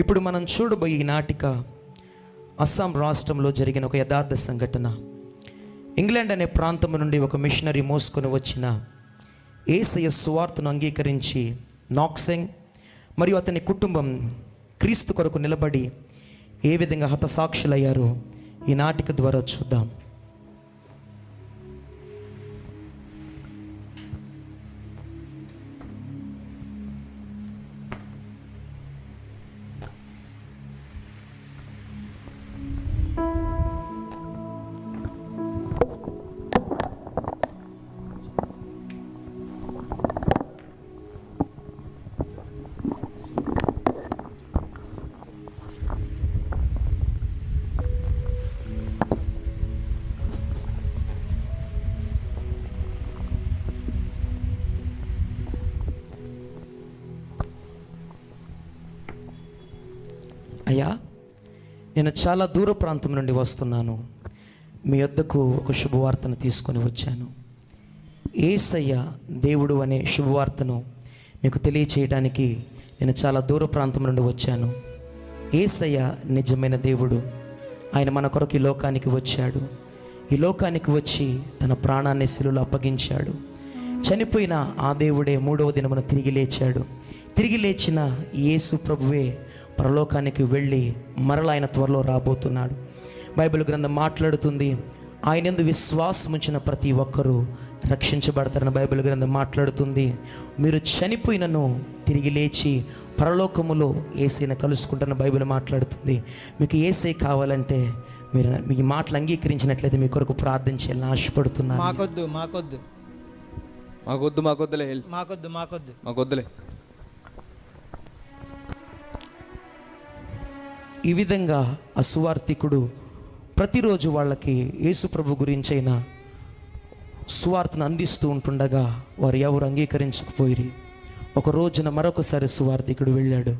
ఇప్పుడు మనం చూడబోయే ఈ నాటిక అస్సాం రాష్ట్రంలో జరిగిన ఒక యథార్థ సంఘటన. ఇంగ్లాండ్ అనే ప్రాంతం నుండి ఒక మిషనరీ మోసుకొని వచ్చిన ఏసయ సువార్తను అంగీకరించి నాక్సెంగ్ మరియు అతని కుటుంబం క్రీస్తు కొరకు నిలబడి ఏ విధంగా హతసాక్షులయ్యారో ఈ నాటిక ద్వారా చూద్దాం. అయ్యా నేను చాలా దూర ప్రాంతం నుండి వస్తున్నాను. మీ వద్దకు ఒక శుభవార్తను తీసుకొని వచ్చాను. ఏసయ్య దేవుడు అనే శుభవార్తను మీకు తెలియచేయడానికి నేను చాలా దూర ప్రాంతం నుండి వచ్చాను. ఏసయ్య నిజమైన దేవుడు. ఆయన మన కొరకు ఈ లోకానికి వచ్చాడు. ఈ లోకానికి వచ్చి తన ప్రాణాన్ని శిలులో అప్పగించాడు. చనిపోయిన ఆ దేవుడే మూడవ దినమున తిరిగి లేచాడు. తిరిగి లేచిన యేసు ప్రభువే పరలోకానికి వెళ్ళి మరల ఆయన త్వరలో రాబోతున్నాడు. బైబిల్ గ్రంథం మాట్లాడుతుంది ఆయన ఎందు విశ్వాసం ఉంచిన ప్రతి ఒక్కరూ రక్షించబడతారని బైబిల్ గ్రంథం మాట్లాడుతుంది. మీరు చనిపోయినను తిరిగి లేచి పరలోకములో ఏసైన కలుసుకుంటున్న బైబిల్ మాట్లాడుతుంది. మీకు ఏసై కావాలంటే మీరు మీ మాటలు అంగీకరించినట్లయితే మీ కొరకు ప్రార్థన చేయాలని ఆశపడుతున్నాను. మాకొద్దు మాకొద్దు. మాకొద్దు మాకొద్దులే మాకొద్దు మాకొద్దు. మాకొద్దులే. ఈ విధంగా ఆ సువార్థికుడు ప్రతిరోజు వాళ్ళకి యేసుప్రభు గురించైన సువార్తను అందిస్తూ ఉంటుండగా వారు ఎవరు అంగీకరించకపోయిరి. ఒక రోజున మరొకసారి సువార్థికుడు వెళ్ళాడు.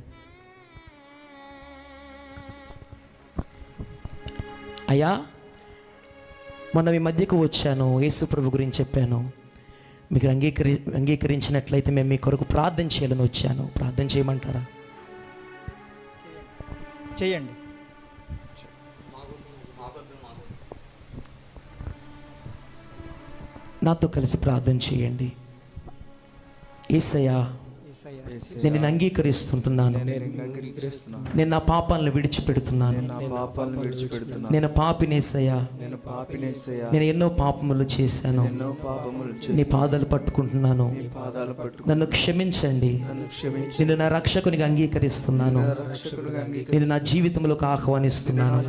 అయ్యా మొన్న మీ మధ్యకు వచ్చాను యేసుప్రభు గురించి చెప్పాను. మీకు అంగీకరి అంగీకరించినట్లయితే మేము మీ కొరకు ప్రార్థన చేయాలని వచ్చాను. ప్రార్థన చేయమంటారా? చేయండి. నాతో కలిసి ప్రార్థన చేయండి. ఏసయ్యా నేను నిన్ను అంగీకరిస్తుంటున్నాను. నేను నా పాపాలను విడిచిపెడుతున్నాను. నేను పాపినేసయ్యా నేను ఎన్నో పాపములు చేశాను. ఎన్నో పాపములు నీ పాదాలు పట్టుకుంటున్నాను. నీ పాదాలు పట్టుకు నన్ను క్షమించండి. నేను నా రక్షకునిగా అంగీకరిస్తున్నాను. నేను నా జీవితంలోకి ఆహ్వానిస్తున్నాను.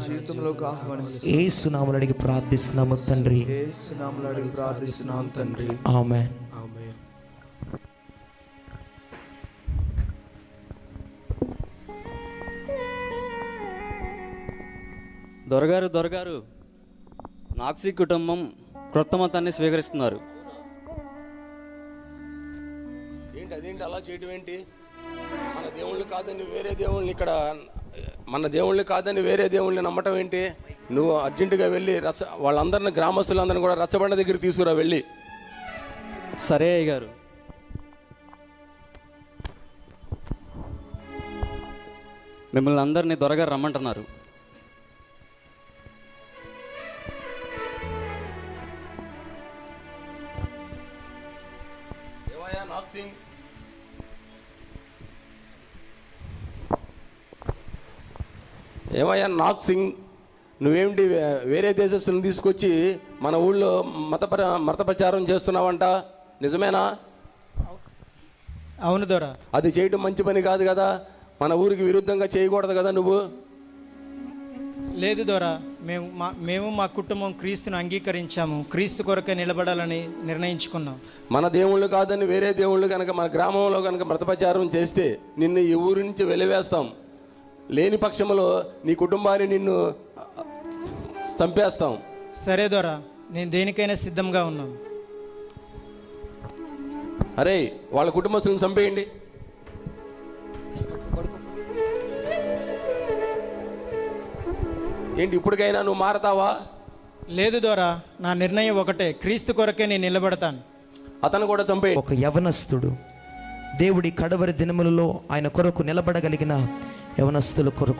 ఏ సునాములు అడిగి ప్రార్థిస్తున్నాము తండ్రి. తండ్రి. ఆమె దొరగారు దొరగారు నాక్సీ కుటుంబం క్రొత్త మతాన్ని స్వీకరిస్తున్నారు. ఏంటి అదేంటి అలా చేయడం ఏంటి? మన దేవుళ్ళు కాదని వేరే దేవుళ్ళని ఇక్కడ మన దేవుళ్ళని కాదని వేరే దేవుళ్ళని నమ్మటం ఏంటి? నువ్వు అర్జెంటుగా వెళ్ళి రస వాళ్ళందరిని గ్రామస్తులందరిని కూడా రచ్చబండ దగ్గర తీసుకురా వెళ్ళి. సరే అయ్య గారు మిమ్మల్ని అందరినీ దొరగారు రమ్మంటున్నారు. ఏమయ్యా నాగ్ సింగ్ ఏమయ్యా నాగ్ సింగ్ నువ్వేమిటి వేరే దేశస్తులను తీసుకొచ్చి మన ఊళ్ళో మతపర మత ప్రచారం చేస్తున్నావంట? నిజమేనా? అవును దొర. అది చేయటం మంచి పని కాదు కదా? మన ఊరికి విరుద్ధంగా చేయకూడదు కదా నువ్వు? లేదు దొర. మేము మా మేము మా కుటుంబం క్రీస్తును అంగీకరించాము. క్రీస్తు కొరకే నిలబడాలని నిర్ణయించుకున్నాం. మన దేవుళ్ళు కాదని వేరే దేవుళ్ళు కనుక మన గ్రామంలో కనుక మతప్రచారం చేస్తే నిన్ను ఈ ఊరి నుంచి వెలివేస్తాం. లేని పక్షంలో నీ కుటుంబాన్ని నిన్ను చంపేస్తాం. సరే దొర నేను దేనికైనా సిద్ధంగా ఉన్నాం అరే వాళ్ళ కుటుంబస్తులను చంపేయండి. ఏంటి ఇప్పటికైనా నువ్వు మారతావా? లేదు దొరా నా నిర్ణయం ఒకటే. క్రీస్తు కొరకే నేను నిలబడతాను. అతను కూడా చంపేయండి ఒక యవనస్తుడు. దేవుడి కడవరి దినములలో ఆయన కొరకు నిలబడగలిగిన యవనస్తుల కొరకు.